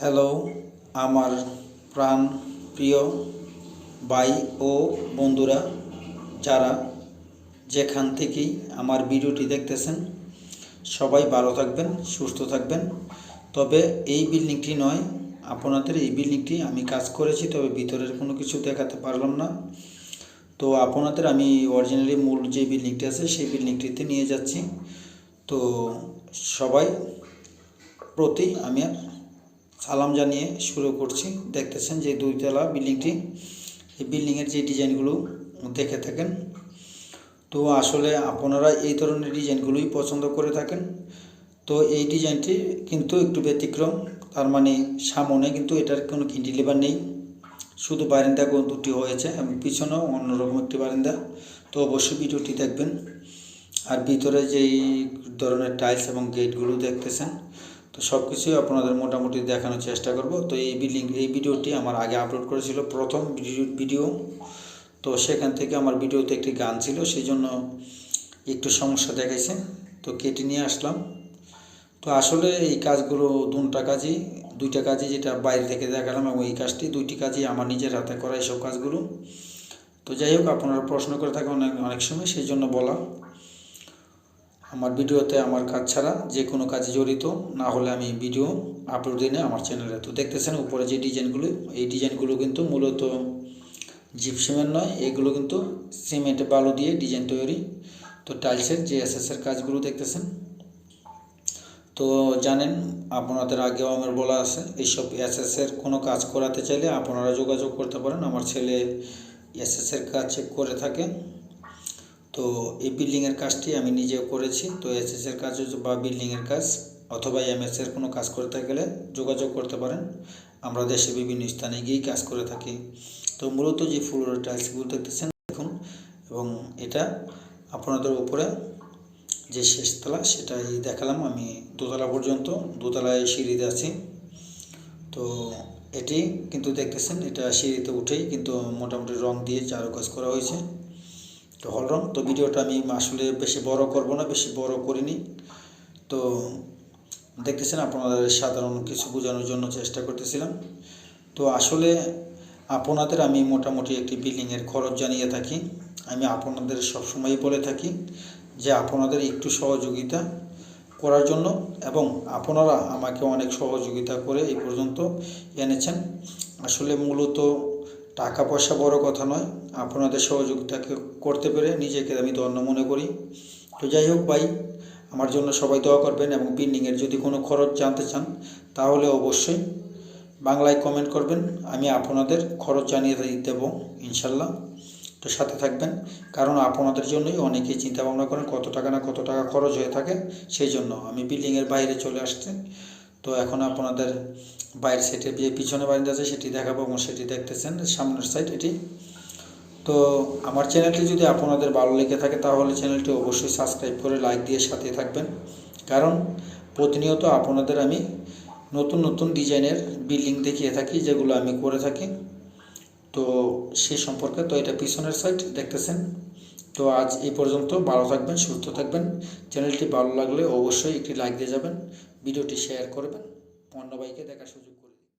Hello, আমার প্রাণ প্রিয় ভাই ও বন্ধুরা, যারা যেখান থেকেই আমার ভিডিওটি দেখতেছেন, সবাই ভালো থাকবেন, সুস্থ থাকবেন। তবে এই বিল্ডিংটি নয়, আপনাদের এই বিল্ডিংটি আমি কাজ করেছি, তবে ভিতরের কোনো কিছু দেখাতে পারলাম না। তো আপনাদের আমি অরিজিনালি মূল যে বিল্ডিংটি আছে, সেই বিল্ডিংটিতে নিয়ে যাচ্ছি। তো সবাই প্রতি আমি সালাম জানিয়ে শুরু করছি। দেখতেছেন যে দুইতলা বিল্ডিংটি। এই বিল্ডিংয়ের যে ডিজাইনগুলো দেখে থাকেন। তো আসলে আপনারা এই ধরনের ডিজাইনগুলোই পছন্দ করে থাকেন। তো এই ডিজাইনটি কিন্তু একটু ব্যতিক্রম। তার মানে সামনে কিন্তু এটার কোনো ক্যান্টিলিভার নেই। শুধু বারিন্দা দুটি হয়েছে এবং পিছনেও অন্যরকম একটি বারিন্দা। তো অবশ্যই ভিডিওটি দেখবেন। আর ভিতরে যেই ধরনের টাইলস এবং গেটগুলো দেখতেছেন তো সব কিছুই আপনাদের মোটামুটি দেখানোর চেষ্টা করব। তো এই বিল্ডিং এই ভিডিওটি আমার আগে আপলোড করেছিল প্রথম ভিডিও- ভিডিও। তো সেখান থেকে আমার ভিডিওতে একটি গান ছিল সেই জন্য একটু সমস্যা দেখাইছে। তো কেটে নিয়ে আসলাম। তো আসলে এই কাজগুলো দুটা কাজই, দুইটা কাজই যেটা বাইরে থেকে দেখালাম এবং এই কাজটি, দুইটি কাজই আমার নিজের হাতে করা এইসব কাজগুলো। তো যাই হোক, আপনারা প্রশ্ন করে থাকেন অনেক অনেক সময় সেই জন্য বলা। আমার ভিডিওতে আমার কাজ ছাড়া যে কোনো কাজে জড়িত, না হলে আমি ভিডিও আপলোড দিই না আমার চ্যানেলে। তো দেখতেছেন উপরে যে ডিজাইনগুলো, এই ডিজাইনগুলো কিন্তু মূলত জিপসিমেন্ট নয়, এগুলো কিন্তু সিমেন্ট বালু দিয়ে ডিজাইন তৈরি। তো টাইলসের যে এসএসের কাজগুলো দেখতেছেন। তো জানেন, আপনাদের আগেও আমার বলা আছে এইসব এসএসের কোনো কাজ করাতে চাইলে আপনারা যোগাযোগ করতে পারেন। আমার ছেলে এসএসের কাজ করে থাকে। তো এই বিল্ডিংয়ের কাজটি আমি নিজেও করেছি। তো এসএসের কাজ বা বিল্ডিংয়ের কাজ অথবা এমএসের কোনো কাজ করতে গেলে যোগাযোগ করতে পারেন। আমরা দেশে বিভিন্ন স্থানে গিয়েই কাজ করে থাকি। তো মূলত যে ফ্লোরের টাইলসগুলো দেখতেছেন, দেখুন। এবং এটা আপনাদের উপরে যে শেষতলা সেটাই দেখালাম আমি দোতলা পর্যন্ত। দোতলায় সিঁড়িতে আছি। তো এটি কিন্তু দেখতেছেন, এটা সিঁড়িতে উঠেই কিন্তু মোটামুটি রং দিয়ে চারু কাজ করা হয়েছে। তো হল রং তো ভিডিওটা আমি আসলে বেশি বড় করব না, বেশি বড় করিনি। তো দেখতেছেন আপনাদের সাধারণ কিছু বোঝানোর জন্য চেষ্টা করতেছিলাম। তো আসলে আপনাদের আমি মোটামুটি একটি বিল্ডিংয়ের খরচ জানিয়ে থাকি। আমি আপনাদের সবসময়ই বলে থাকি যে আপনাদের একটু সহযোগিতা করার জন্য এবং আপনারা আমাকে অনেক সহযোগিতা করে এই পর্যন্ত এনেছেন। আসলে মূলত টাকা পয়সা বড় কথা নয়। আপনাদের সহযোগিতাকে করতে পেরে নিজেকে আমি ধন্য মনে করি। তো যাই হোক ভাই, আমার জন্য সবাই দোয়া করবেন এবং বিল্ডিংয়ের যদি কোনো খরচ জানতে চান, তাহলে অবশ্যই বাংলায় কমেন্ট করবেন। আমি আপনাদের খরচ জানিয়ে দেব, ইনশাল্লাহ। তো সাথে থাকবেন, কারণ আপনাদের জন্যই অনেকেই চিন্তা ভাবনা করেন কত টাকা না কত টাকা খরচ হয়ে থাকে। সেই জন্য আমি বিল্ডিংয়ের বাইরে চলে আসছি। তো এখন আপনাদের বাইরের সাইডে বিয়ে পিছনে বাড়িতে আছে সেটি দেখাবো এবং সেটি দেখতেছেন, সামনের সাইড এটি। তো আমার চ্যানেলটি যদি আপনাদের ভালো লেগে থাকে তাহলে চ্যানেলটি অবশ্যই সাবস্ক্রাইব করে লাইক দিয়ে সাথে থাকবেন। কারণ প্রতিনিয়ত আপনাদের আমি নতুন নতুন ডিজাইনের বিল্ডিং দেখিয়ে থাকি, যেগুলো আমি করে থাকি। তো সেই সম্পর্কে তো এটা পিছনের সাইড দেখতেছেন। তো আজ এই পর্যন্ত। ভালো থাকবেন, সুস্থ থাকবেন। চ্যানেলটি ভালো লাগলে অবশ্যই একটি লাইক দিয়ে যাবেন। ভিডিওটি শেয়ার করবেন। অন্য বাইকে দেখার সুযোগ